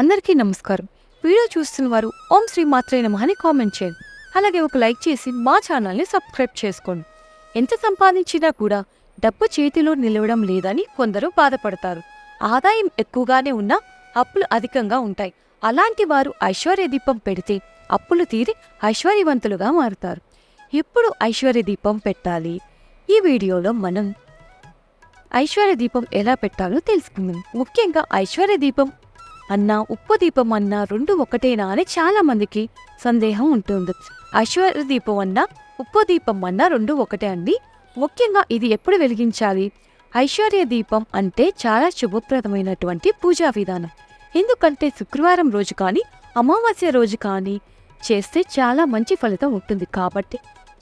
అందరికీ నమస్కారం. వీడియో చూస్తున్న వారు ఓం శ్రీ మాత్రే నమః అని కామెంట్ చేయండి. అలాగే ఒక లైక్ చేసి మా ఛానల్ని సబ్స్క్రైబ్ చేసుకోండి. ఎంత సంపాదించినా కూడా డబ్బు చేతిలో నిలవడం లేదని కొందరు బాధపడతారు. ఆదాయం ఎక్కువగానే ఉన్నా అప్పులు అధికంగా ఉంటాయి. అలాంటి వారు ఐశ్వర్య దీపం పెడితే అప్పులు తీరి ఐశ్వర్యవంతులుగా మారుతారు. ఎప్పుడు ఐశ్వర్య దీపం పెట్టాలి? ఈ వీడియోలో మనం ఐశ్వర్య దీపం ఎలా పెట్టాలో తెలుసుకుందాం. ముఖ్యంగా ఐశ్వర్య దీపం అన్నా ఉప్పు దీపం అన్నా రెండు ఒకటేనా అని చాలా మందికి సందేహం ఉంటుంది. ఐశ్వర్య దీపం అన్నా ఉప్పు దీపం అన్నా రెండు ఒకటే అండి. ముఖ్యంగా ఇది ఎప్పుడు వెలిగించాలి? ఐశ్వర్య దీపం అంటే చాలా శుభప్రదమైనటువంటి పూజా విధానం. ఎందుకంటే శుక్రవారం రోజు కానీ అమావాస్య రోజు కానీ చేస్తే చాలా మంచి ఫలితం ఉంటుంది కాబట్టి.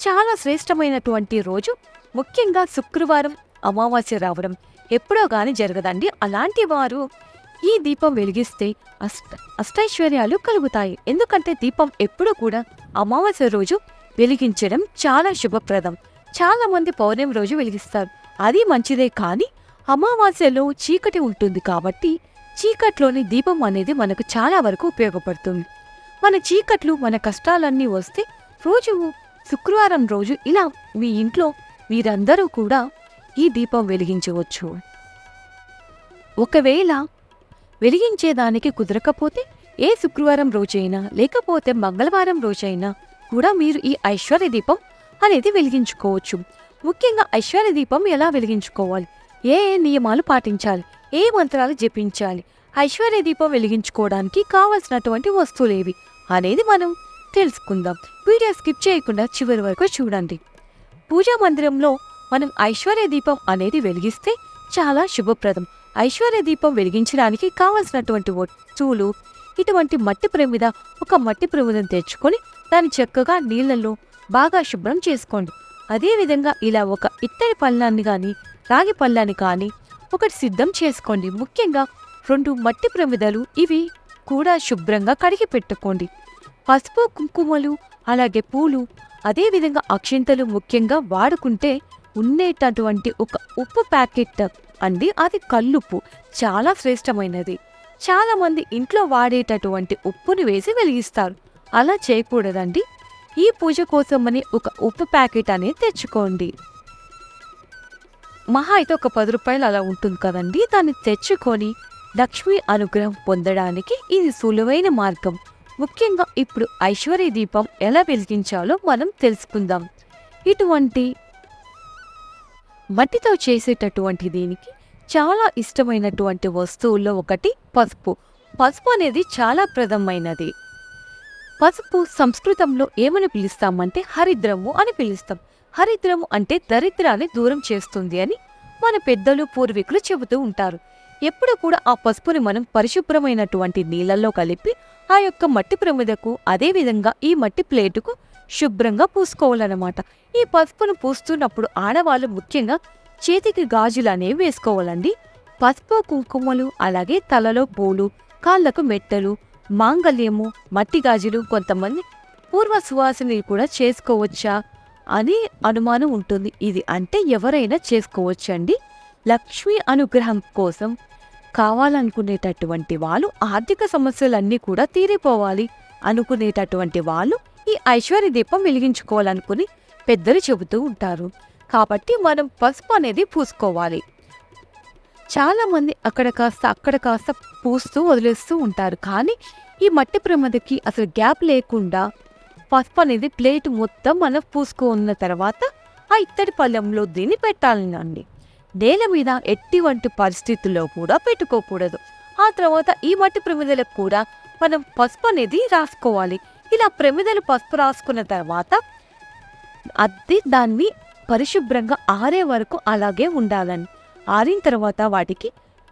చాలా శ్రేష్టమైనటువంటి రోజు. ముఖ్యంగా శుక్రవారం అమావాస్య రావడం ఎప్పుడో కానీ జరగదండి. అలాంటి వారు ఈ దీపం వెలిగిస్తే అష్ట అష్టైశ్వర్యాలు కలుగుతాయి. ఎందుకంటే దీపం ఎప్పుడూ కూడా అమావాస్య రోజు వెలిగించడం చాలా శుభప్రదం. చాలా మంది పౌర్ణమి రోజు వెలిగిస్తారు. అది మంచిదే కానీ అమావాస్యలో చీకటి ఉంటుంది కాబట్టి చీకట్లోని దీపం అనేది మనకు చాలా వరకు ఉపయోగపడుతుంది. మన చీకట్లు మన కష్టాలన్నీ వస్తే రోజు శుక్రవారం రోజు ఇలా మీ ఇంట్లో మీరందరూ కూడా ఈ దీపం వెలిగించవచ్చు. ఒకవేళ వెలిగించేదానికి కుదరకపోతే ఏ శుక్రవారం రోజైనా లేకపోతే మంగళవారం రోజైనా కూడా మీరు ఈ ఐశ్వర్య దీపం అనేది వెలిగించుకోవచ్చు. ముఖ్యంగా ఐశ్వర్య దీపం ఎలా వెలిగించుకోవాలి? ఏ ఏ నియమాలు పాటించాలి? ఏ మంత్రాలు జపించాలి? ఐశ్వర్య దీపం వెలిగించుకోవడానికి కావలసినటువంటి వస్తువులేవి అనేది మనం తెలుసుకుందాం. వీడియో స్కిప్ చేయకుండా చివరి వరకు చూడండి. పూజా మందిరంలో మనం ఐశ్వర్య దీపం అనేది వెలిగిస్తే చాలా శుభప్రదం. ఐశ్వర్య దీపం వెలిగించడానికి కావలసినటువంటి వస్తువులు ఇటువంటి మట్టి ప్రమిద ఒక మట్టి ప్రమిదను తెచ్చుకొని దాన్ని చక్కగా నీళ్ళలో బాగా శుభ్రం చేసుకోండి. అదేవిధంగా ఇలా ఒక ఇత్తడి పళ్ళాన్ని కానీ రాగి పళ్ళాన్ని కానీ ఒకటి సిద్ధం చేసుకోండి. ముఖ్యంగా రెండు మట్టి ప్రమిదలు ఇవి కూడా శుభ్రంగా కడిగి పెట్టుకోండి. పసుపు కుంకుమలు అలాగే పూలు అదేవిధంగా అక్షింతలు ముఖ్యంగా వాడుకుంటే ఉండేటటువంటి ఒక ఉప్పు ప్యాకెట్ అండి. అది కల్లుప్పు. చాలా శ్రేష్టమైనది. చాలా మంది ఇంట్లో వాడేటటువంటి ఉప్పుని వేసి వెలిగిస్తారు. అలా చేయకూడదండి. ఈ పూజ కోసమని ఒక ఉప్పు ప్యాకెట్ అనేది తెచ్చుకోండి. మహా అయితే ఒక పది రూపాయలు అలా ఉంటుంది కదండి. దాన్ని తెచ్చుకొని లక్ష్మీ అనుగ్రహం పొందడానికి ఇది సులువైన మార్గం. ముఖ్యంగా ఇప్పుడు ఐశ్వర్య దీపం ఎలా వెలిగించాలో మనం తెలుసుకుందాం. ఇటువంటి మట్టితో చేసేటటువంటి దీనికి చాలా ఇష్టమైనటువంటి వస్తువుల్లో ఒకటి పసుపు. పసుపు అనేది చాలా ప్రదమైనది పసుపు సంస్కృతంలో ఏమని పిలుస్తామంటే హరిద్రము అని పిలుస్తాం. హరిద్రము అంటే దరిద్రాన్ని దూరం చేస్తుంది అని మన పెద్దలు పూర్వీకులు చెబుతూ ఉంటారు. ఎప్పుడు కూడా ఆ పసుపుని మనం పరిశుభ్రమైనటువంటి నీళ్ళల్లో కలిపి ఆ యొక్క మట్టి ప్రమిదకు అదేవిధంగా ఈ మట్టి ప్లేటుకు శుభ్రంగా పూసుకోవాలన్నమాట. ఈ పసుపును పూస్తున్నప్పుడు ఆడవాళ్ళు ముఖ్యంగా చేతికి గాజులు అనేవి వేసుకోవాలండి. పసుపు కుంకుమలు అలాగే తలలో పూలు కాళ్ళకు మెట్టలు మాంగల్యము మట్టి గాజులు కొంతమంది పూర్వ సువాసిని కూడా చేసుకోవచ్చా అని అనుమానం ఉంటుంది. ఇది అంటే ఎవరైనా చేసుకోవచ్చండి. లక్ష్మీ అనుగ్రహం కోసం కావాలనుకునేటటువంటి వాళ్ళు ఆర్థిక సమస్యలన్నీ కూడా తీరిపోవాలి అనుకునేటటువంటి వాళ్ళు ఈ ఐశ్వర్య దీపం వెలిగించుకోవాలనుకుని పెద్దలు చెబుతూ ఉంటారు. కాబట్టి మనం పసుపు అనేది పూసుకోవాలి. చాలామంది అక్కడ కాస్త అక్కడ కాస్త పూస్తూ వదిలేస్తూ ఉంటారు. కానీ ఈ మట్టి ప్రమదకి అసలు గ్యాప్ లేకుండా పసుపు అనేది ప్లేట్ మొత్తం మనం పూసుకున్న తర్వాత ఆ ఇత్తడి పళ్ళెంలో దీన్ని పెట్టాలండి. నేల మీద ఎట్టివంటి పరిస్థితుల్లో కూడా పెట్టుకోకూడదు. ఆ తర్వాత ఈ మట్టి ప్రమిదలకు కూడా మనం పసుపు అనేది రాసుకోవాలి. ఇలా ప్రమిదలు పసుపు రాసుకున్న తర్వాత అది దాన్ని పరిశుభ్రంగా ఆరే వరకు అలాగే ఉండాలని. ఆరిన తర్వాత వాటికి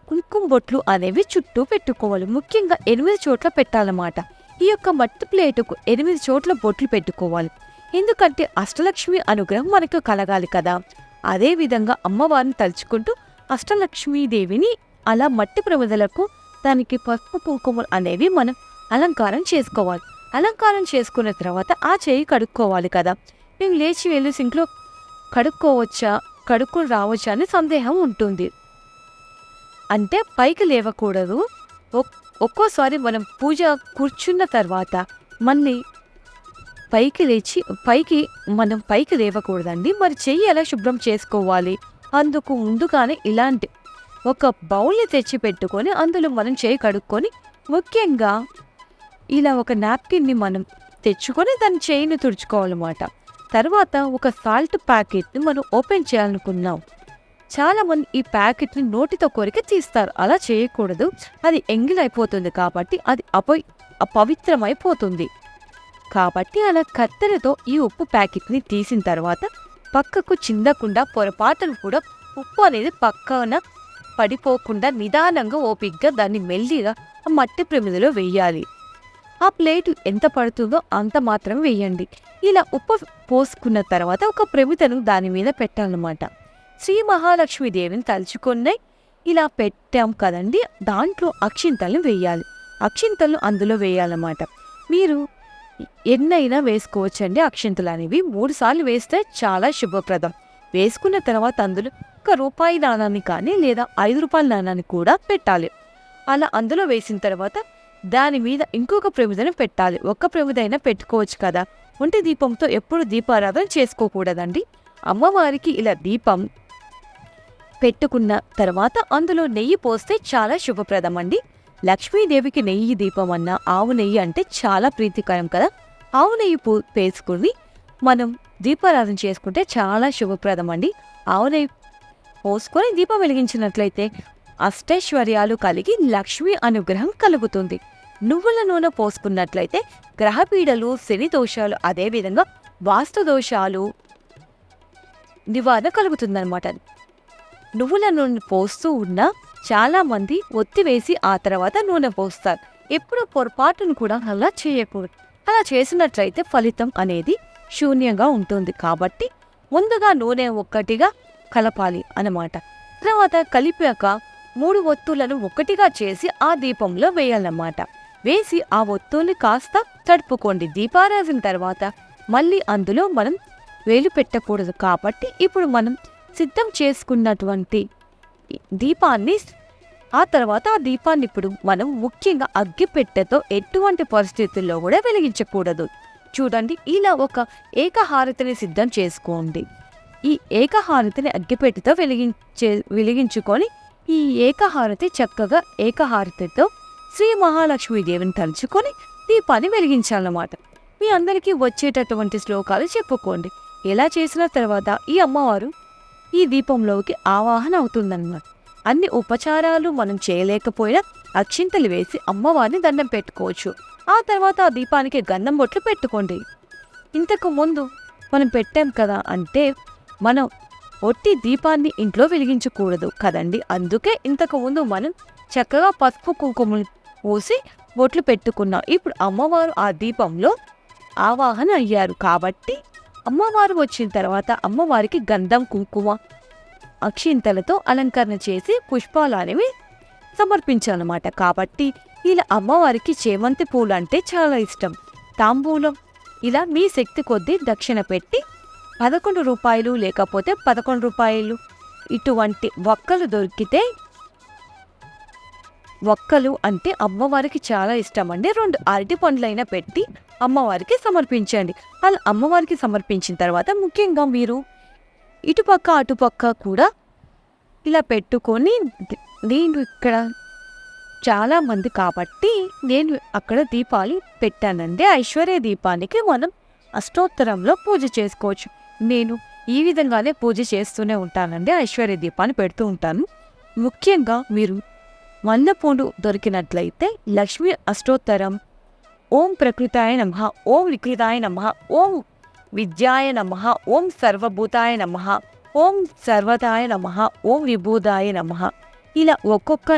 కుంకుమ బొట్లు అనేవి చుట్టూ పెట్టుకోవాలి. ముఖ్యంగా ఎనిమిది చోట్ల పెట్టాలన్నమాట. ఈ యొక్క మట్టి ప్లేటుకు ఎనిమిది చోట్ల బొట్లు పెట్టుకోవాలి. ఎందుకంటే అష్టలక్ష్మి అనుగ్రహం మనకు కలగాలి కదా. అదేవిధంగా అమ్మవారిని తలుచుకుంటూ అష్టలక్ష్మీదేవిని అలా మట్టి ప్రమిదలకు దానికి పసుపు కుంకుమలు అనేవి మనం అలంకారం చేసుకోవాలి. అలంకారం చేసుకున్న తర్వాత ఆ చేయి కడుక్కోవాలి కదా. మేము లేచి వెళ్ళి సింక్లో కడుక్కోవచ్చా కడుక్కుని రావచ్చా అని సందేహం ఉంటుంది. అంటే పైకి లేవకూడదు. ఒక్కోసారి మనం పూజ కూర్చున్న తర్వాత మళ్ళీ పైకి లేచి పైకి మనం పైకి లేవకూడదండి. మరి చెయ్యి ఎలా శుభ్రం చేసుకోవాలి? అందుకు ముందుగానే ఇలాంటి ఒక బౌల్ని తెచ్చి పెట్టుకొని అందులో మనం చేయి కడుక్కొని ముఖ్యంగా ఇలా ఒక నాప్కిన్ని మనం తెచ్చుకొని దాని చేయిని తుడుచుకోవాలన్నమాట. తర్వాత ఒక సాల్ట్ ప్యాకెట్ని మనం ఓపెన్ చేయాలనుకున్నాం. చాలామంది ఈ ప్యాకెట్ని నోటితో కొరికి తీస్తారు. అలా చేయకూడదు. అది ఎంగిలైపోతుంది కాబట్టి అది అప అపవిత్రమైపోతుంది. కాబట్టి అలా కత్తెరతో ఈ ఉప్పు ప్యాకెట్ని తీసిన తర్వాత పక్కకు చిందకుండా పొరపాటును కూడా ఉప్పు అనేది పక్కన పడిపోకుండా నిదానంగా ఓపిగ్గా దాన్ని మెల్లిగా మట్టి ప్రమిదలో వేయాలి. ఆ ప్లేటు ఎంత పడుతుందో అంత మాత్రం వేయండి. ఇలా ఉప్పు పోసుకున్న తర్వాత ఒక ప్రమితను దాని మీద పెట్టాలన్నమాట. శ్రీ మహాలక్ష్మీదేవిని తలుచుకున్నాయి. ఇలా పెట్టాం కదండి దాంట్లో అక్షింతలను వేయాలి. అక్షింతలను అందులో వేయాలన్నమాట. మీరు ఎన్నైనా వేసుకోవచ్చండి అక్షింతలు అనేవి. మూడు సార్లు వేస్తే చాలా శుభప్రదం. వేసుకున్న తర్వాత అందులో ఒక రూపాయి నాణాన్ని కానీ లేదా ఐదు రూపాయల నాణాన్ని కూడా పెట్టాలి. అలా అందులో వేసిన తర్వాత దాని మీద ఇంకొక ప్రమిదను పెట్టాలి. ఒక్క ప్రమిదైనా పెట్టుకోవచ్చు కదా. ఒంటి దీపంతో ఎప్పుడు దీపారాధన చేసుకోకూడదండి. అమ్మవారికి ఇలా దీపం పెట్టుకున్న తర్వాత అందులో నెయ్యి పోస్తే చాలా శుభప్రదం అండి లక్ష్మీదేవికి నెయ్యి దీపం అన్న ఆవు నెయ్యి అంటే చాలా ప్రీతికరం కదా. ఆవు నెయ్యి పో పేసుకుని మనం దీపారాధన చేసుకుంటే చాలా శుభప్రదం అండి ఆవు నెయ్యి పోసుకొని దీపం వెలిగించినట్లయితే అష్టైశ్వర్యాలు కలిగి లక్ష్మీ అనుగ్రహం కలుగుతుంది. నువ్వుల నూనె పోసుకున్నట్లయితే గ్రహపీడలు శని దోషాలు అదేవిధంగా వాస్తు దోషాలు నివారణ కలుగుతుందన్నమాట. నువ్వుల నూనె పోస్తూ ఉన్న చాలామంది ఒత్తివేసి ఆ తర్వాత నూనె పోస్తారు. ఎప్పుడు పొరపాటును కూడా అలా చేయకూడదు. అలా చేసినట్లయితే ఫలితం అనేది శూన్యంగా ఉంటుంది. కాబట్టి ముందుగా నూనె ఒక్కటిగా కలపాలి అన్నమాట. తర్వాత కలిపాక మూడు ఒత్తులను ఒకటిగా చేసి ఆ దీపంలో వేయాలన్నమాట. వేసి ఆ ఒత్తుల్ని కాస్త తడుపుకోండి దీపారాజన తర్వాత. మళ్ళీ అందులో మనం వేలు పెట్టకూడదు కాబట్టి ఇప్పుడు మనం సిద్ధం చేసుకున్నటువంటి దీపాన్ని ఆ తర్వాత ఆ దీపాన్ని ఇప్పుడు మనం ముఖ్యంగా అగ్గిపెట్టెతో ఎటువంటి పరిస్థితుల్లో కూడా వెలిగించకూడదు. చూడండి ఇలా ఒక ఏకహారతిని సిద్ధం చేసుకోండి. ఈ ఏకహారతిని అగ్గిపెట్టెతో వెలిగించే వెలిగించుకొని ఈ ఏకహారతి చక్కగా ఏకహారతితో శ్రీ మహాలక్ష్మీదేవిని తలుచుకొని దీపాన్ని వెలిగించాలన్నమాట. మీ అందరికీ వచ్చేటటువంటి శ్లోకాలు చెప్పుకోండి. ఎలా చేసిన తర్వాత ఈ అమ్మవారు ఈ దీపంలోకి ఆవాహన అవుతుందన్నమాట. అన్ని ఉపచారాలు మనం చేయలేకపోయినా అక్షింతలు వేసి అమ్మవారిని దండం పెట్టుకోవచ్చు. ఆ తర్వాత ఆ దీపానికి గంధం బొట్లు పెట్టుకోండి. ఇంతకు ముందు మనం పెట్టాం కదా అంటే మనం ఒట్టి దీపాన్ని ఇంట్లో వెలిగించకూడదు కదండి. అందుకే ఇంతకుముందు మనం చక్కగా పసుపు కుంకుమలు పోసి బొట్లు పెట్టుకున్నాం. ఇప్పుడు అమ్మవారు ఆ దీపంలో ఆవాహన అయ్యారు కాబట్టి అమ్మవారు వచ్చిన తర్వాత అమ్మవారికి గంధం కుంకుమ అక్షింతలతో అలంకరణ చేసి పుష్పాలు అనేవి సమర్పించాలన్నమాట. కాబట్టి ఇలా అమ్మవారికి చేమంతి పూలు అంటే చాలా ఇష్టం. తాంబూలం ఇలా మీ శక్తి కొద్దీ దక్షిణ పెట్టి పదకొండు రూపాయలు లేకపోతే పదకొండు రూపాయలు. ఇటువంటి వక్కలు దొరికితే వక్కలు అంటే అమ్మవారికి చాలా ఇష్టం అండి రెండు అరటి పండ్లైనా పెట్టి అమ్మవారికి సమర్పించండి. అలా అమ్మవారికి సమర్పించిన తర్వాత ముఖ్యంగా మీరు ఇటుపక్క అటుపక్క కూడా ఇలా పెట్టుకొని నేను ఇక్కడ చాలామంది కాబట్టి నేను అక్కడ దీపాలు పెట్టానండి. ఐశ్వర్య దీపానికి మనం అష్టోత్తరంలో పూజ చేసుకోవచ్చు. నేను ఈ విధంగానే పూజ చేస్తూనే ఉంటానండి ఐశ్వర్య దీపాన్ని పెడుతూ ఉంటాను. ముఖ్యంగా మీరు మందపూండు దొరికినట్లయితే లక్ష్మీ అష్టోత్తరం ఓం ప్రకృతాయ నమ ఓం వికృతాయ నమ ఓం విద్యాయ నమ ఓం సర్వభూతాయ నమ ఓం సర్వతాయ నమ ఓం విభూతాయ నమ. ఇలా ఒక్కొక్క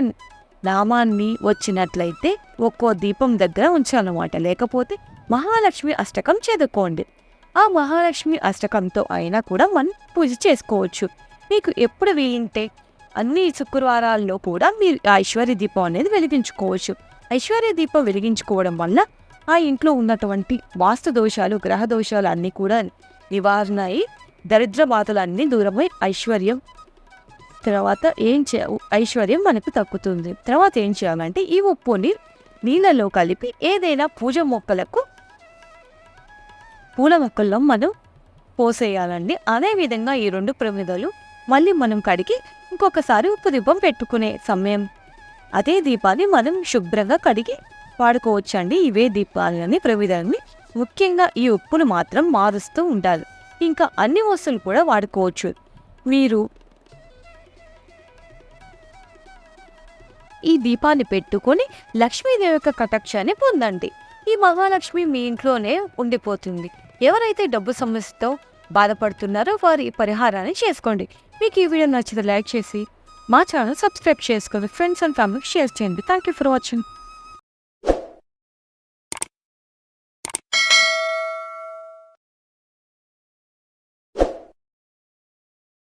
నామాన్ని వచ్చినట్లయితే ఒక్కో దీపం దగ్గర ఉంచాలన్నమాట. లేకపోతే మహాలక్ష్మి అష్టకం చదువుకోండి ఆ మహాలక్ష్మి అష్టకంతో అయినా కూడా మనం పూజ చేసుకోవచ్చు. మీకు ఎప్పుడు వీలుంటే అన్ని శుక్రవారాల్లో కూడా మీరు ఆ ఐశ్వర్య దీపం అనేది వెలిగించుకోవచ్చు. ఐశ్వర్య దీపం వెలిగించుకోవడం వల్ల ఆ ఇంట్లో ఉన్నటువంటి వాస్తు దోషాలు గ్రహ దోషాలు అన్నీ కూడా నివారణ అయి దరిద్ర బాధలు అన్నీ దూరమై ఐశ్వర్యం తర్వాత ఏం చే ఐశ్వర్యం మనకు తగ్గుతుంది తర్వాత ఏం చేయాలంటే ఈ ఉప్పుని నీళ్ళలో కలిపి ఏదైనా పూజ మొక్కలకు పూల మొక్కల్లో మనం పోసేయాలండి అదేవిధంగా ఈ రెండు ప్రమిదలు మళ్ళీ మనం కడిగి ఇంకొకసారి ఉప్పు దీపం పెట్టుకునే సమయం. అదే దీపాన్ని మనం శుభ్రంగా కడిగి వాడుకోవచ్చండి. ఇవే దీపాలని ప్రమిదల్ని. ముఖ్యంగా ఈ ఉప్పును మాత్రం మారుస్తూ ఉండాలి. ఇంకా అన్ని వస్తువులు కూడా వాడుకోవచ్చు. మీరు ఈ దీపాన్ని పెట్టుకొని లక్ష్మీదేవి యొక్క కటాక్షాన్ని పొందండి. ఈ మహాలక్ష్మి మీ ఇంట్లోనే ఉండిపోతుంది. ఎవరైతే డబ్బు సమస్యతో బాధపడుతున్నారో వారి పరిహారాన్ని చేసుకోండి. మీకు ఈ వీడియో నచ్చితే లైక్ చేసి మా ఛానల్ సబ్స్క్రైబ్ చేసుకోండి ఫ్రెండ్స్ అండ్ ఫ్యామిలీకి షేర్ చేయండి. Thank you for watching